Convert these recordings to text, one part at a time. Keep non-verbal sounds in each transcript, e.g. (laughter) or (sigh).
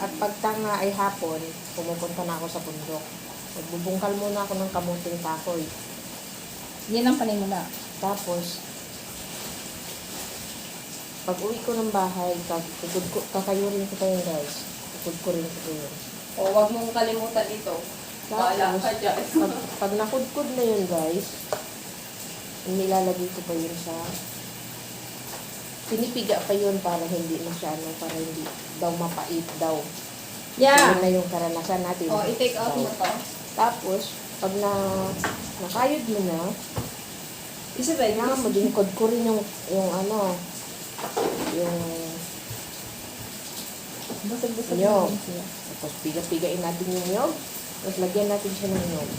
At pag tanga ay hapon, pumupunta na ako sa bundok. Nagbubungkal muna ako ng kamuting kahoy. Yan ang panimula. Tapos, pag uwi ko ng bahay, kakukod ko, kakayurin ko kayo guys. Kukod ko rin ko yun. O, wag mong kalimutan ito. Tapos, ka dyan. pag, pag nakudkod na yun guys, nilalagay ko pa yun sa pinipiga pa yun para hindi masyado, para hindi daw mapait daw. Yeah. Yun na yung karanasan natin. O, i-take out mo to. Tapos, pag na nakayod mo na, Isa ba? kailangan mo din ko rin yung, yung ano, yung naman siya. Tapos piga-pigain natin yung nyog. Tapos lagyan natin siya ng nyog.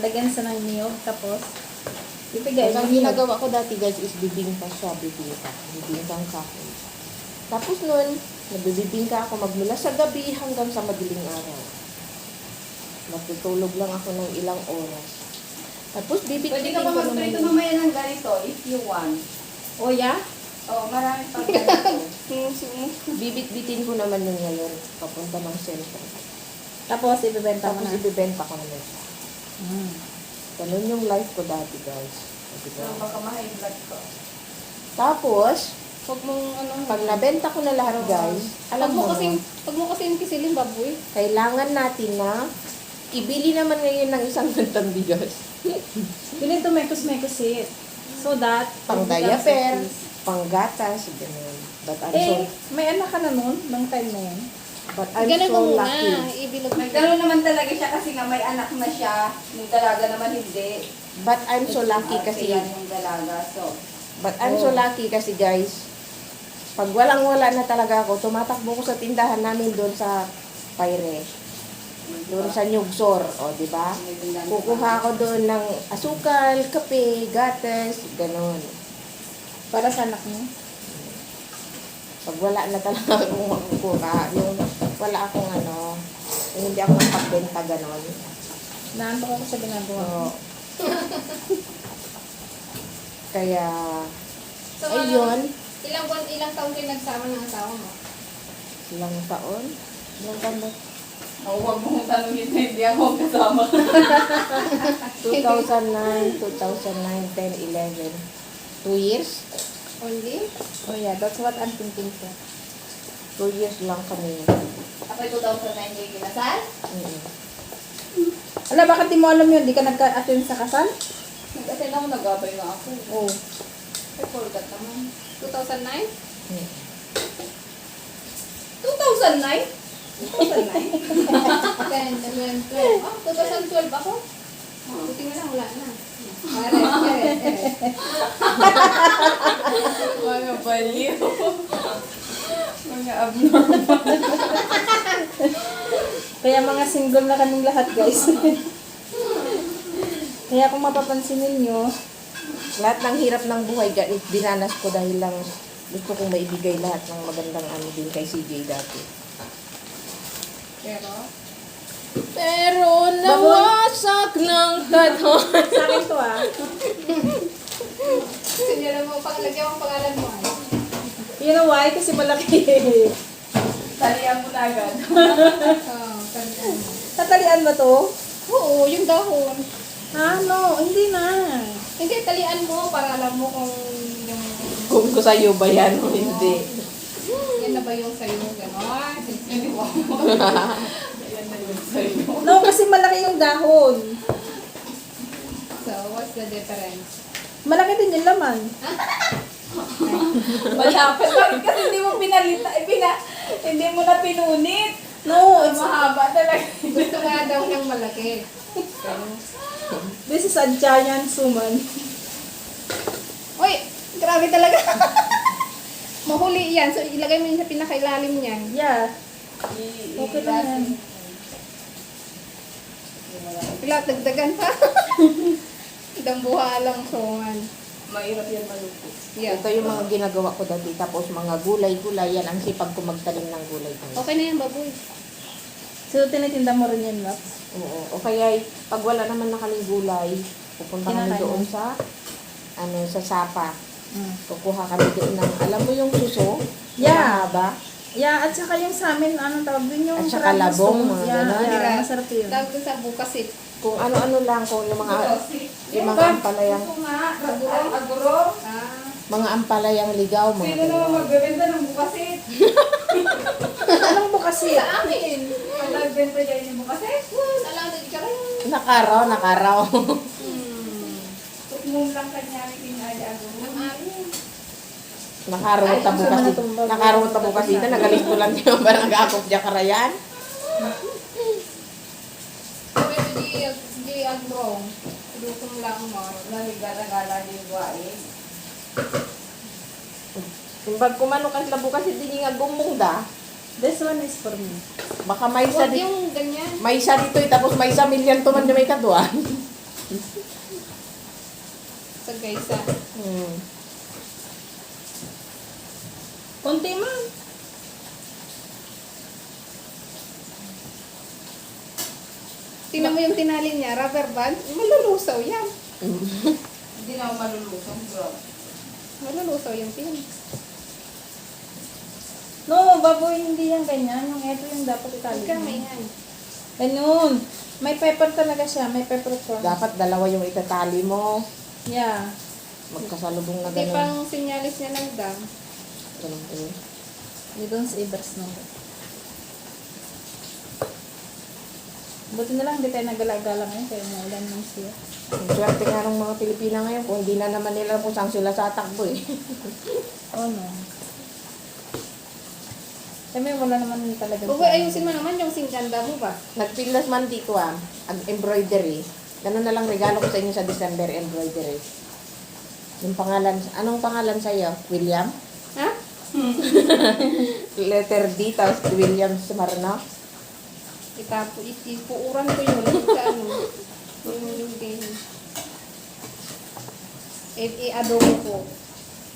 Lagyan sa ng niyog, tapos Tapos mo ang ginagawa ko dati guys is bibingka siya, bibingka. Bibingkang kahoy. Tapos nun, nagbibingka ako magmula sa gabi hanggang sa madaling araw. Matutulog lang ako ng ilang oras. Tapos Pwede bibigyan ka ko ba naman magprito mamaya ng ganito if you want. O ya? O, marami pang (laughs) ganito. bibit-bitin ko naman yung ngayon papunta ng sentro. Tapos ibebenta mo Tapos na. ibibenta ko naman siya. Mm. Ganun yung life ko dati guys. O, diba? So, baka ma-high blood ko. Tapos, Huwag mong ano. pag nabenta ko na lahat guys, alam Pag mo mo kasing, pag mo kasing kisilin baboy. kailangan natin na ibili naman ngayon ng isang gantang bigas. (laughs) Need to mekos-mekos it. So that, Pang diaper, pang gatas, ganun. But I'm Eh, so, may anak ka na nun, nung time na yun. But I'm Ganun so mo muna. lucky. Ibilog mo. Nagkaroon naman talaga siya kasi nga may anak na siya. Yung dalaga naman hindi. But I'm so lucky kasi, yan yung dalaga. So, but I'm so Oh. lucky kasi guys, pag walang wala na talaga ako, tumatakbo ko sa tindahan namin doon sa Paire. Doon sa Nyugsor, o di ba? Kukuha ako doon ng asukal, kape, gatas, ganun. Para sa anak mo. Pag wala na talaga akong makukuha, yung wala akong ano, hindi ako nakapagbenta ganon. Naantok ako sa ginagawa So, ko. kaya, So, ano, ayun, ilang buwan, ilang taon kayo nagsama ng asawa mo? ilang taon, ilang taon ba? O, huwag mong tanungin na hindi ako kasama. 2009, 2009, 10, 11. Two years? Only? Oh yeah, that's what I'm thinking. Two years lang kami. Ako'y 2009 kayo kinasal? Mm. Ala, bakit di mo alam yun? Di ka nagka-attend sa kasal? Kasi ako nagabay nga ako. Oh. I forgot naman. 2009? Mm. 2009? 2009? 10, 11, 12. Oh, 2012 ako? Buti nga lang, wala na. (laughs) Pare, pare, Mga baliw. Mga abnormal. Kaya mga single na kaming lahat, guys. Kaya kung mapapansin ninyo, Lahat ng hirap ng buhay, dinanas ko dahil lang gusto kong maibigay lahat ng magandang ano din kay CJ dati. Pero, Pero nawasak ng katon. sa akin to ah. sinira mo, pangalagyan mo ang pangalan mo. You know why? Kasi malaki. (laughs) Talihan mo na agad. Oh. (laughs) Tatalian ba to? Oo, yung dahon. Ah, no. Hindi na. Hindi, talian mo para alam mo kung yung... Kung ko sa'yo ba yan o hindi. Yan na ba yung sa'yo? Ganon. Ayan (laughs) na yun sa'yo. No, kasi malaki yung dahon. So, what's the difference? Malaki din yung laman. (laughs) Malapit. Bakit kasi hindi mo pinalita, eh, pina, hindi mo na pinunit. No, it's, mahaba talaga. (laughs) Gusto nga daw niyang malaki. This is a giant suman. Uy, grabe talaga. (laughs) Mahuli yan. So, ilagay mo yun sa pinakailalim niyan. Yeah. Okay lang yan. Pila, dagdagan pa. Dambuha lang songan. Mahirap yan malupit. Yeah. Ito yung mga ginagawa ko dati. Tapos mga gulay-gulay, yan ang sipag ko magtanim ng gulay. Okay na yan, baboy. So, tinitinda mo rin yan, Laps? Oo. O kaya, pag wala naman na kaming gulay, pupunta kami Kinakain doon mo? sa, ano, sa sapa. Mm. Kukuha kami doon ng, alam mo yung suso? Yeah. ba? Yeah, at saka yung sa amin, anong tawag din yung At saka parang labong, mo. mga yeah, ganon. yeah, masarap yun. Tawag dun sa bukasit. Kung ano-ano lang, kung yung mga, yung mga ampalayang, Ito nga, aguro, aguro. Ah. mga ampalayang ligaw, mga Sino naman ganyan. magbebenta ng bukasit? (laughs) Anong bukasit? Sa amin. Pag nagbenta dyan yung bukasit, Wala, alam na di ka rin. Nakaraw, nakaraw. Hmm. tukmong lang kanya ni Pinaya aguro. Ang amin. Tabo ang sama kasi. na tumbag. Nakarawat tabo kasi ito. Nagalisto lang yung (laughs) barang akop dyan karayan. Pero di, di agrong. Dukong lang mo. Nahigala-gala yung buwain. Kumbag kumano kasi labo kasi di nga gumong da. This one is for me. Baka may isa Huwag di, yung ganyan. may isa dito eh, tapos may isa milyon tuman di may kadwa. Sa gaysa. Hmm. Konti man. Tingnan mo yung tinalin niya, rubber band. Malulusaw yan. (laughs) Hindi na ako malulusong, bro. Malulusaw yung pin. No, baboy, hindi yan ganyan. Yung ito yung dapat itali. Kang may yan. Ganun. May pepper talaga siya. May pepper corn. Dapat dalawa yung itatali mo. Yeah. Magkasalubong na Hindi pang sinyalis niya ng dam. Ganun eh. You don't say best no. Buti na lang hindi tayo nagala-gala ngayon kaya maulan lang siya. Ang swerte nga ng mga Pilipina ngayon kung hindi na naman nila kung saan sila tatakbo eh. (laughs) Oh no. Kami wala naman talaga. Uy, ayusin mo naman yung singkanda mo ba? Nagpilas man di ko ah, ag- embroidery. Ganun na lang regalo ko sa inyo sa December embroidery. Yung pangalan, anong pangalan sa'yo? William? (laughs) Letter D, tapos William Sumarno? Itapo, ipuuran ko yun sa ano. Yung yung din. I- I-adobo ko.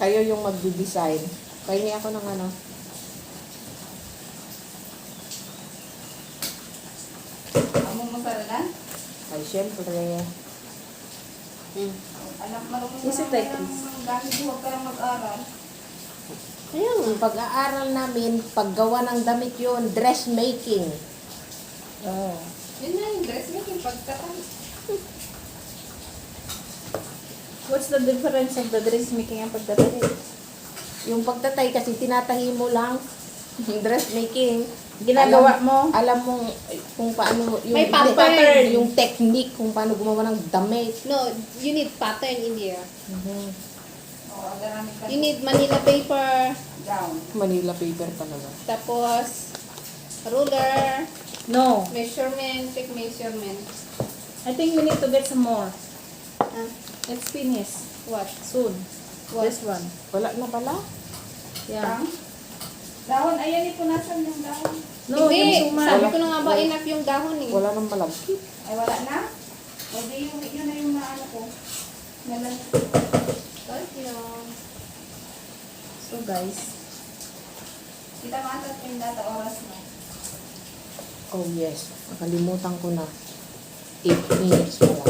Kayo yung magdi-design. Kayo niya ako ng ano. Amo mo sa ralan? Ay, syempre. Anak, marunong Is it like lang this? mo, huwag ka lang mag-aral. Ayun, pag-aaral namin, paggawa ng damit yun, dressmaking. Oh. Yun na yung dressmaking pagkatan. What's the difference of the dressmaking and pagtatay? Yung pagtatay kasi tinatahi mo lang. Yung dressmaking. Ginagawa alam- mo? Alam mong eh, kung paano yung, May pattern. yung technique kung paano gumawa ng damit. No, you need pattern in there. Mhm. Oo, agaramit ka. You need Manila paper, Gown. Manila paper talaga. tapos ruler, No. measurement, take measurement. I think we need to get some more. Ah, Let's finish. what? Soon. What? This one. Wala na pala? Yeah. Tang? Dahon, ayan, ipunasan yung dahon. No, Hindi, yung suman. sabi ko na nga ba enough yung dahon eh. Wala nang malagkit. Ay, wala na? O di yung, yun na yung naano ko. Nalan. Thank you. So guys, Kita matat yung data oras mo. Oh yes, nakalimutan ko na. 8 minutes pa lang.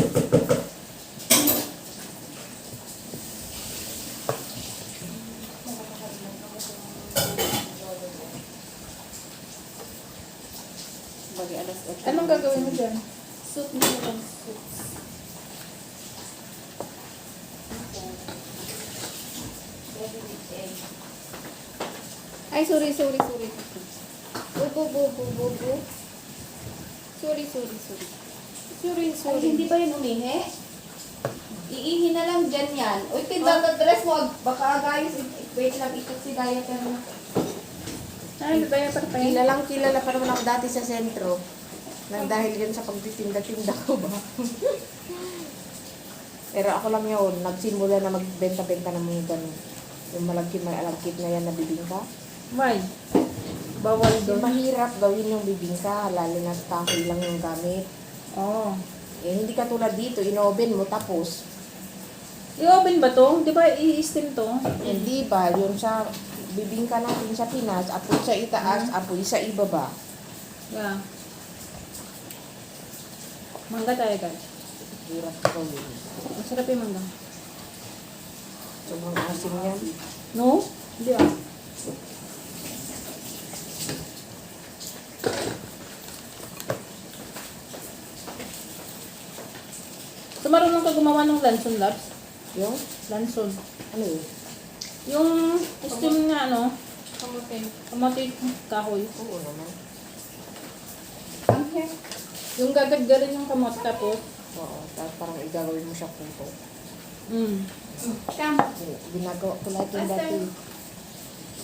Bagi alas 8. anong gagawin mo dyan? Suit mo yung Ay, sorry, sorry, sorry. Bu, bu, bu, bu, bu, bu. Sorry, sorry, sorry. Sorry, Ay, sorry. hindi ba yun umihi? Iihi na lang dyan yan. Uy, tinda oh. dress mo. Baka agayos. Wait lang, ikot si Daya ka na. Ay, ba yung parpay? Kilalang kilala pa naman ako dati sa sentro. Na dahil yun sa pagtitinda-tinda ko ba. (laughs) Pero ako lang yun, nagsimula na magbenta-benta ng mga ganun. Yung malagkit, may alagkit na yan na bibingka. Why? Bawal Kasi doon. mahirap gawin yung bibingka, lalo na kahoy lang yung gamit. Oh. Eh, hindi ka tulad dito, inoven mo tapos. I-open ba to? Di ba i-steam to? Hindi ba, yung sa bibingka natin sa Pinas, apoy sa itaas, apoy sa ibaba. Yeah. Mangga tayo guys. Hirap gawin. Masarap yung mangga. Sobrang asim yan. No? Hindi ah. marunong ka gumawa ng lanson labs? Yung? Lanson. Ano yun? Yung steam nga, ano, Kamutin. kamote kahoy. Oo naman. Ang hair. Yung gagadgarin yung kamote tapos, Oo. Tapos parang igagawin mo siya puto. mm. Kam. Ginagawa ko lahat yung dati.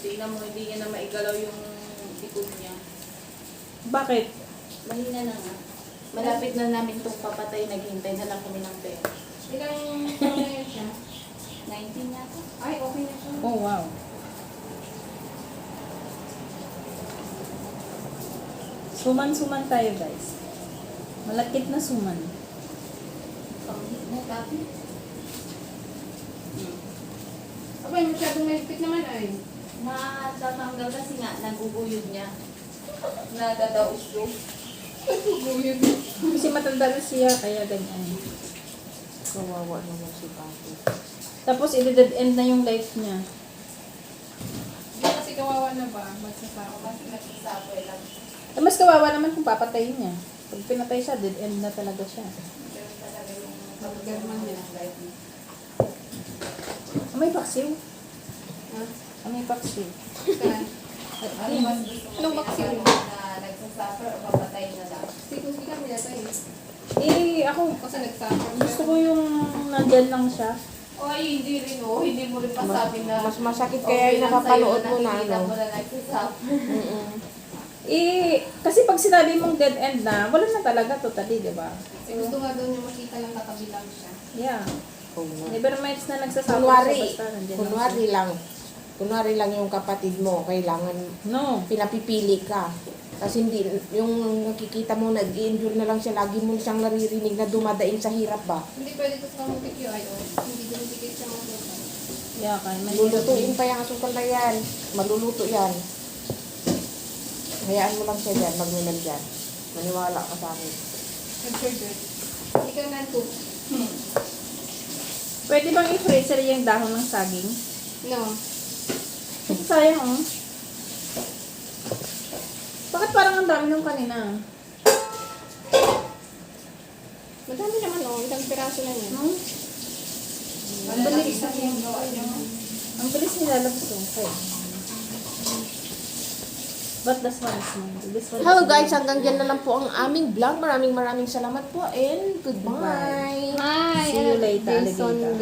Tingnan mo, hindi niya na maigalaw yung likod niya. Bakit? Mahina na nga. Malapit na namin itong papatay, naghintay na lang kami ng pera. Ilang taon na yun siya? 19 yata. Ay, okay na siya. Oh, wow. Suman-suman tayo, guys. Malakit na suman. Pamhit na dati. Abay, masyadong mahigpit naman ay. Matatanggal kasi nga, naguguyod niya. Buyog. Kasi matanda na siya, kaya ganyan. Kawawa naman si Papi. Tapos, i-dead end na yung life niya. Hindi kasi kawawa na ba? Magsasako. Kasi nagsasapoy lang. Eh, mas kawawa naman kung papatayin niya. Pag pinatay siya, dead end na talaga siya. Paggarman niya. ng life niya. May paksiw. Ha? May paksiw. Saan? Ano Anong vaccine? Pinapanood na nagsasuffer o papatay na lang? Siguro hindi kami yata eh. Eh, ako, Kasi nagsako. gusto ko yung nandyan lang siya. Oy, hindi rin oh. Hindi mo rin masabi na Mas masakit okay kaya yung nakapanood mo na ano. mo na nagsasuffer. Mm-mm. Eh, kasi pag sinabi mong dead end na, wala na talaga totally, di ba? Kasi gusto nga daw niya makita lang katabi lang siya. Yeah. Never minds na nagsasama Kunwari, basta nandyan lang kunwari lang. Kunwari lang yung kapatid mo, kailangan. No. pinapipili ka. Kasi hindi, yung nakikita mo, nag-endure na lang siya, lagi mo siyang naririnig na dumadaing sa hirap ba? Hindi pwede ito sa mamutik yung ayo. Hindi dumidikit siya mamutik. Yeah, kaya may Lulutuin pa yung asukal na yan. Maluluto yan. Hayaan mo lang siya dyan, magmimel dyan. Maniwala ka sa akin. Nag-surgery. Hindi ka nanto. Pwede bang i-freezer yung dahon ng saging? No. Sayang, oh. Bakit parang ang dami nung kanina? Madami naman oh. Isang piraso na yan. Hmm? Ang bilis. Ang bilis nilalabas ko. Okay. But this one is mine. This one Hello is guys, hanggang dyan na lang po ang aming vlog. Maraming maraming salamat po and goodbye. Hi! See you later, Jason.